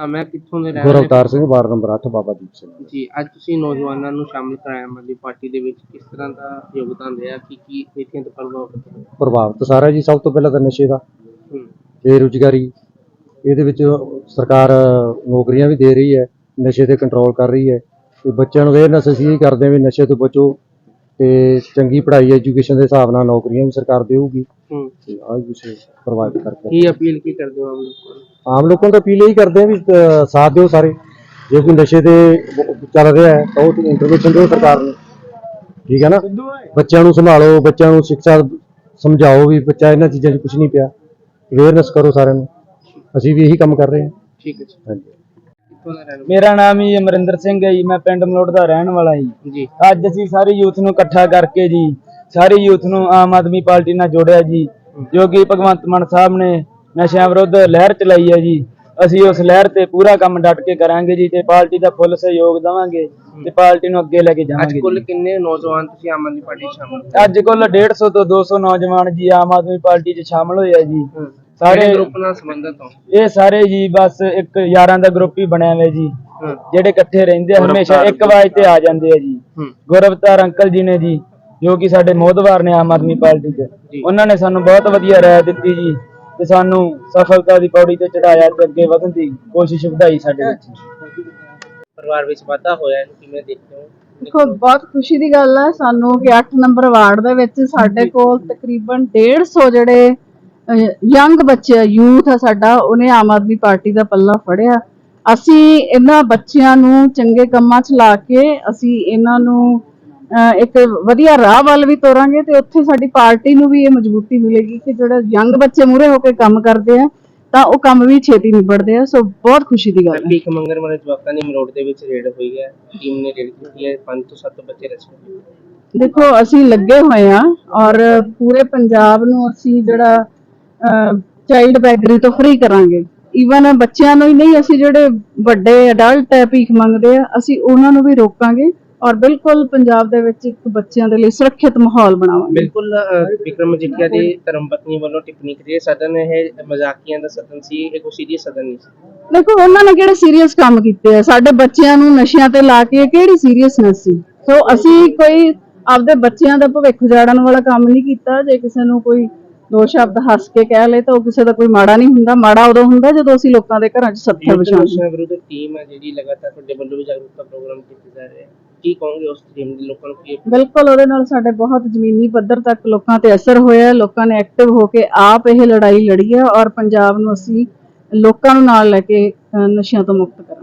ਨਾਮ ਹੈ ਕਿੱਥੋਂ ਦੇ ਰਹਿਣ ਵਾਲੇ ਗੁਰਵਤਾਰ ਸਿੰਘ ਵਾਰਡ ਨੰਬਰ 8 ਬਾਬਾ ਦੀਪ ਸਿੰਘ ਜੀ। ਅੱਜ ਤੁਸੀਂ ਨੌਜਵਾਨਾਂ ਨੂੰ ਸ਼ਾਮਲ ਕਰਾਇਆ ਆਮ ਆਦਮੀ ਪਾਰਟੀ ਦੇ ਵਿੱਚ ਕਿਸ ਤਰ੍ਹਾਂ ਦਾ ਯੋਗਦਾਨ ਰਿਹਾ ਕੀ ਕੀ ਨੀਤੀਆਂ ਤੇ ਪ੍ਰਭਾਵਿਤ ਹੋਏ? ਪ੍ਰਭਾਵਿਤ ਸਾਰਾ ਜੀ ਸਭ ਤੋਂ ਪਹਿਲਾਂ ਤਾਂ ਨਸ਼ੇ ਦਾ। ਹੂੰ। ਬੇਰੁਜ਼ਗਾਰੀ ਇਹਦੇ ਵਿੱਚ ਸਰਕਾਰ ਨੌਕਰੀਆਂ ਵੀ ਦੇ ਰਹੀ ਹੈ ਨਸ਼ੇ ਤੇ ਕੰਟਰੋਲ ਕਰ ਰਹੀ ਹੈ। ਤੇ ਬੱਚਿਆਂ ਨੂੰ ਅਵੇਅਰਨੈਸ ਅਸੀਂ ਇਹ ਕਰਦੇ ਹਾਂ ਵੀ ਨਸ਼ੇ ਤੋਂ ਬਚੋ। ਤੇ ਚੰਗੀ ਪੜ੍ਹਾਈ ਐਜੂਕੇਸ਼ਨ ਦੇ ਹਿਸਾਬ ਨਾਲ ਨੌਕਰੀਆਂ ਵੀ ਸਰਕਾਰ ਦੇਊਗੀ। ਹੂੰ। ਤੇ ਆਹ ਪ੍ਰਭਾਵਿਤ ਕਰਕੇ। ਕੀ ਅਪੀਲ ਕੀ ਕਰਦੇ ਹੋ ਆਮ ਲੋਕਾਂ ਨੂੰ? ਆਮ ਲੋਕਾਂ ਨੂੰ ਤਾਂ ਅਪੀਲ ਇਹੀ ਕਰਦੇ ਆ ਵੀ ਸਾਥ ਦਿਓ ਸਾਰੇ। ਜੇ ਕੋਈ ਨਸ਼ੇ ਤੇ ਚੱਲ ਰਿਹਾ ਹੈ ਤਾਂ ਉਹ ਇੰਟਰਵੈਂਸ਼ਨ ਦਿਓ ਸਰਕਾਰ ਨੂੰ। ਠੀਕ ਹੈ ਨਾ? ਬੱਚਿਆਂ ਨੂੰ ਸੰਭਾਲੋ ਬੱਚਿਆਂ ਨੂੰ ਸਿੱਖਿਆ ਸਮਝਾਓ ਵੀ ਬੱਚਾ ਇਹਨਾਂ ਚੀਜ਼ਾਂ 'ਚ ਕੁਝ ਨਹੀਂ ਪਿਆ। ਅਵੇਅਰਨੈਸ ਕਰੋ ਸਾਰਿਆਂ ਨੂੰ। ਅਸੀਂ ਵੀ ਇਹੀ ਕੰਮ ਕਰ ਰਹੇ ਹਾਂ। ਠੀਕ ਹੈ ਜੀ। ਹਾਂਜੀ। ਕਿੱਥੋਂ ਦਾ ਰਹਿਣ ਵਾਲੇ? ਮੇਰਾ ਨਾਮ ਜੀ ਅਮਰਿੰਦਰ ਸਿੰਘ ਹੈ ਜੀ ਮੈਂ ਪਿੰਡ ਮਲੋਟ ਦਾ ਰਹਿਣ ਵਾਲਾ ਜੀ। ਜੀ। ਅੱਜ ਅਸੀਂ ਸਾਰੇ ਯੂਥ ਨੂੰ ਇਕੱਠਾ ਕਰਕੇ ਜੀ ਸਾਰੇ ਯੂਥ ਨੂੰ ਆਮ ਆਦਮੀ ਪਾਰਟੀ ਨਾਲ ਜੋੜਿਆ ਜੀ ਜੋ ਕਿ ਭਗਵੰਤ ਮਾਨ ਸਾਹਿਬ ਨੇ ਨਸ਼ਿਆਂ ਵਿਰੁੱਧ ਲਹਿਰ ਚਲਾਈ ਹੈ ਜੀ। ਅਸੀਂ ਉਸ ਲਹਿਰ ਤੇ ਪੂਰਾ ਕੰਮ ਡਟ ਕੇ ਕਰਾਂਗੇ ਜੀ ਤੇ ਪਾਰਟੀ ਦਾ ਫੁੱਲ ਸਹਿਯੋਗ ਦੇਵਾਂਗੇ ਤੇ ਪਾਰਟੀ ਨੂੰ ਅੱਗੇ ਲੈ ਕੇ ਅੱਜ ਜਾਵਾਂਗੇ ਕੁੱਲ। ਕਿੰਨੇ ਨੌਜਵਾਨ ਤੁਸੀਂ ਆਮ ਆਦਮੀ ਪਾਰਟੀ 'ਚ ਸ਼ਾਮਲ ਹੋ? ਅੱਜ ਕੁੱਲ 150 ਤੋਂ 200 ਨੌਜਵਾਨ ਜੀ ਆਮ ਆਦਮੀ ਪਾਰਟੀ 'ਚ ਸ਼ਾਮਲ ਹੋਏ ਆ ਜੀ। ਹੂੰ। ਸਾਰੇ- ਗਰੁੱਪ ਨਾਲ ਸੰਬੰਧਿਤ ਹੋ? ਇਹ ਸਾਰੇ ਜੀ ਬਸ ਇੱਕ ਯਾਰਾਂ ਦਾ ਗਰੁੱਪ ਹੀ ਬਣਿਆ ਹੋਇਆ ਜੀ। ਜਿਹੜੇ ਇਕੱਠੇ ਰਹਿੰਦੇ ਆ ਹਮੇਸ਼ਾ ਇੱਕ ਆਵਾਜ਼ ਤੇ ਆ ਜਾਂਦੇ ਆ ਜੀ। ਗੁਰਵਤਾਰ ਅੰਕਲ ਜੀ ਨੇ ਜੀ ਜੋ ਕਿ ਸਾਡੇ ਮੋਹਦਵਾਰ ਨੇ ਆਮ ਆਦਮੀ ਪਾਰਟੀ 'ਚ। ਉਹਨਾਂ ਨੇ ਸਾਨੂੰ ਬਹੁਤ ਵਧੀਆ ਰਾਏ ਦਿੱਤੀ ਜੀ ਤੇ ਸਾਨੂੰ ਸਫਲਤਾ ਦੀ ਪੌੜੀ ਤੇ ਚੜਾਇਆ ਤੇ ਅੱਗੇ ਵਧਣ ਦੀ ਕੋਸ਼ਿਸ਼ ਵਧਾਈ ਸਾਡੇ ਵਿੱਚ। ਪਰਿਵਾਰ ਵਿੱਚ ਵਾਧਾ ਹੋਇਆ ਇਹਨੂੰ ਕਿਵੇਂ ਦੇਖਦੇ ਹੋ? ਦੇਖੋ ਬਹੁਤ ਖੁਸ਼ੀ ਦੀ ਗੱਲ ਹੈ ਸਾਨੂੰ ਕਿ 8 ਨੰਬਰ ਵਾਰਡ ਦੇ ਵਿੱਚ ਸਾਡੇ ਕੋਲ ਤਕਰੀਬਨ 150 ਜਿਹੜੇ ਯੰਗ ਬੱਚੇ ਯੂਥ ਆ ਸਾਡਾ ਉਹਨੇ ਆਮ ਆਦਮੀ ਪਾਰਟੀ ਦਾ ਪੱਲਾ ਫੜਿਆ। ਅਸੀਂ ਇਹਨਾਂ ਬੱਚਿਆਂ ਨੂੰ ਚੰਗੇ ਕੰਮਾਂ 'ਚ ਲਾ ਕੇ ਅਸੀਂ ਇਹਨਾਂ ਨੂੰ ਇੱਕ ਵਧੀਆ ਰਾਹ ਵੱਲ ਵੀ ਤੋਰਾਂਗੇ ਤੇ ਉੱਥੇ ਸਾਡੀ ਪਾਰਟੀ ਨੂੰ ਵੀ ਇਹ ਮਜ਼ਬੂਤੀ ਮਿਲੇਗੀ ਕਿ ਜਿਹੜੇ ਯੰਗ ਬੱਚੇ ਮੂਰੇ ਹੋ ਕੇ ਕੰਮ ਕਰਦੇ ਆ ਤਾਂ ਉਹ ਕੰਮ ਵੀ ਛੇਤੀ ਨਿਬੜਦੇ ਆ। ਸੋ ਬਹੁਤ ਖੁਸ਼ੀ ਦੀ ਗੱਲ ਹੈ। ਭੀਖ ਮੰਗਣ ਵਾਲੇ ਜਵਾਕਾਂ ਦੀ ਮਰੋੜ ਦੇ ਵਿੱਚ ਰੇਡ ਹੋਈ ਹੈ। ਟੀਮ ਨੇ ਰੇਡ ਕੀਤੀ ਹੈ। 5 ਤੋਂ 7 ਬੱਚੇ ਰੈਸਕਿਊ ਦੇਖੋ ਅਸੀਂ ਲੱਗੇ ਹੋਏ ਆ ਔਰ ਪੂਰੇ ਪੰਜਾਬ ਨੂੰ ਅਸੀਂ ਜਿਹੜਾ ਚਾਈਲਡ ਬੈਗਰੀ ਤੋਂ ਫ੍ਰੀ ਕਰਾਂਗੇ। ਈਵਨ ਬੱਚਿਆਂ ਨੂੰ ਹੀ ਨਹੀਂ ਅਸੀਂ ਜਿਹੜੇ ਵੱਡੇ ਅਡਲਟ ਹੈ ਭੀਖ ਮੰਗਦੇ ਆ ਅਸੀਂ ਉਹਨਾਂ ਨੂੰ ਵੀ ਰੋਕਾਂਗੇ ਔਰ ਬਿਲਕੁਲ ਪੰਜਾਬ ਦੇ ਵਿੱਚ ਇੱਕ ਬੱਚਿਆਂ ਦੇ ਲਈ ਸੁਰੱਖਿਅਤ ਮਾਹੌਲ ਬਣਾਵਾਂਗੇ। ਬਿਲਕੁਲ ਵਿਕਰਮ ਮਜੀਠੀਆ ਦੀ ਧਰਮ ਪਤਨੀ ਵੱਲੋਂ ਟਿੱਪਣੀ ਕੀਤੀ ਹੈ ਸਦਨ ਇਹ ਮਜ਼ਾਕੀਆਂ ਦਾ ਸਦਨ ਸੀ ਇਹ ਕੋਈ ਸੀਰੀਅਸ ਸਦਨ ਨਹੀਂ ਸੀ? ਦੇਖੋ ਉਹਨਾਂ ਨੇ ਕਿਹੜੇ ਸੀਰੀਅਸ ਕੰਮ ਕੀਤੇ ਆ? ਸਾਡੇ ਬੱਚਿਆਂ ਨੂੰ ਨਸ਼ਿਆਂ ਤੇ ਲਾ ਕੇ ਕਿਹੜੀ ਸੀਰੀਅਸਨੈਸ ਸੀ? ਸੋ ਅਸੀਂ ਕੋਈ ਆਪਦੇ ਬੱਚਿਆਂ ਦਾ ਭਵਿੱਖ ਉਜਾੜਨ ਵਾਲਾ ਕੰਮ ਨਹੀਂ ਕੀਤਾ। ਜੇ ਕਿਸੇ ਨੂੰ ਕੋਈ ਦੋ ਸ਼ਬਦ ਹੱਸ ਕੇ ਕਹਿ ਲੇ ਤਾਂ ਉਹ ਕਿਸੇ ਦਾ ਕੋਈ ਮਾੜਾ ਨਹੀਂ ਹੁੰਦਾ ਮਾੜਾ ਉਦੋਂ ਹੁੰਦਾ ਜਦੋਂ ਅਸੀਂ ਲੋਕਾਂ ਦੇ ਘਰਾਂ 'ਚ ਸੱਥਰ ਵਿਛਾਉਂਦੇ ਨਸ਼ਿਆਂ ਵਿਰੁੱਧ ਟੀਮ ਹੈ ਜਿਹੜੀ ਲਗਾਤਾਰ ਤੁਹਾਡੇ ਵੱਲੋਂ ਵੀ ਜਾਗਰੂਕਤਾ ਪ੍ਰੋਗਰਾਮ ਕੀਤੇ ਜਾ ਰਹੇ ਹੈ। ਕੀ ਕਹੋਗੇ ਉਸ ਟੀਮ ਦੇ ਲੋਕਾਂ ਨੂੰ? ਕੀ ਬਿਲਕੁਲ ਉਹਦੇ ਨਾਲ ਸਾਡੇ ਬਹੁਤ ਜ਼ਮੀਨੀ ਪੱਧਰ ਤੱਕ ਲੋਕਾਂ ਤੇ ਅਸਰ ਹੋਇਆ ਲੋਕਾਂ ਨੇ ਐਕਟਿਵ ਹੋ ਕੇ ਆਪ ਇਹ ਲੜਾਈ ਲੜੀ ਹੈ ਔਰ ਪੰਜਾਬ ਨੂੰ ਅਸੀਂ ਲੋਕਾਂ ਨੂੰ ਨਾਲ ਲੈ ਕੇ ਨਸ਼ਿਆਂ ਤੋਂ ਮੁਕਤ ਕਰਾਂਗੇ।